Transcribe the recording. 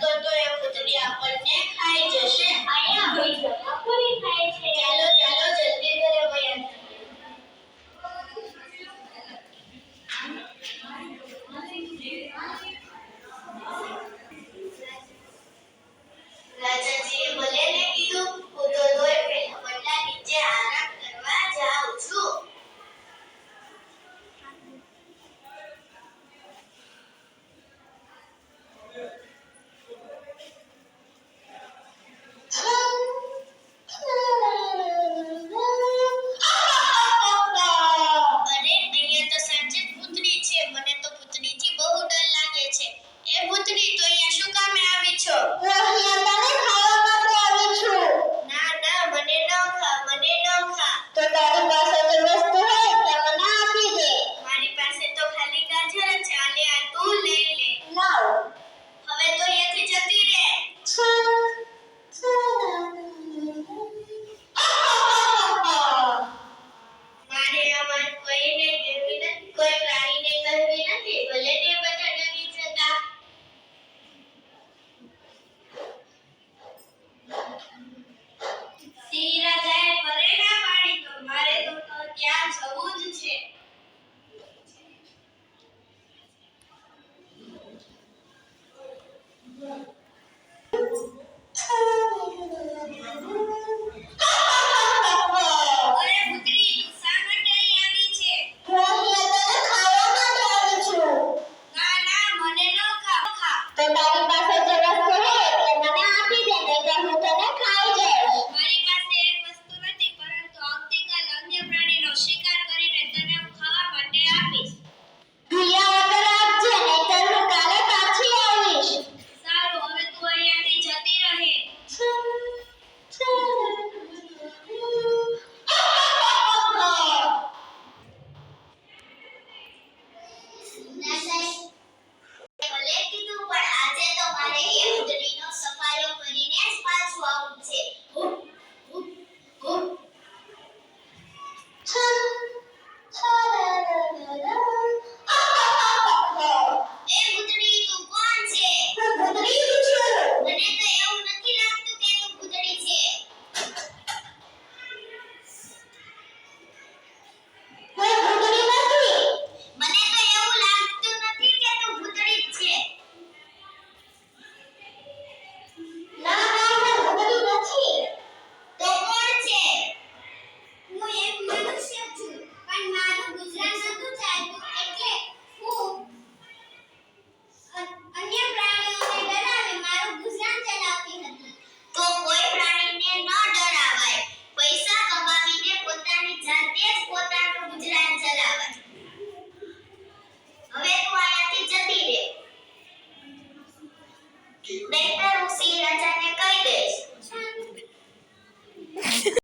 તો એ આપણને ખાઈ જશે. અહીંયા. ભાઈ છે. ચાલો ચાલો જલ્દી ઘરે વયા Thank you.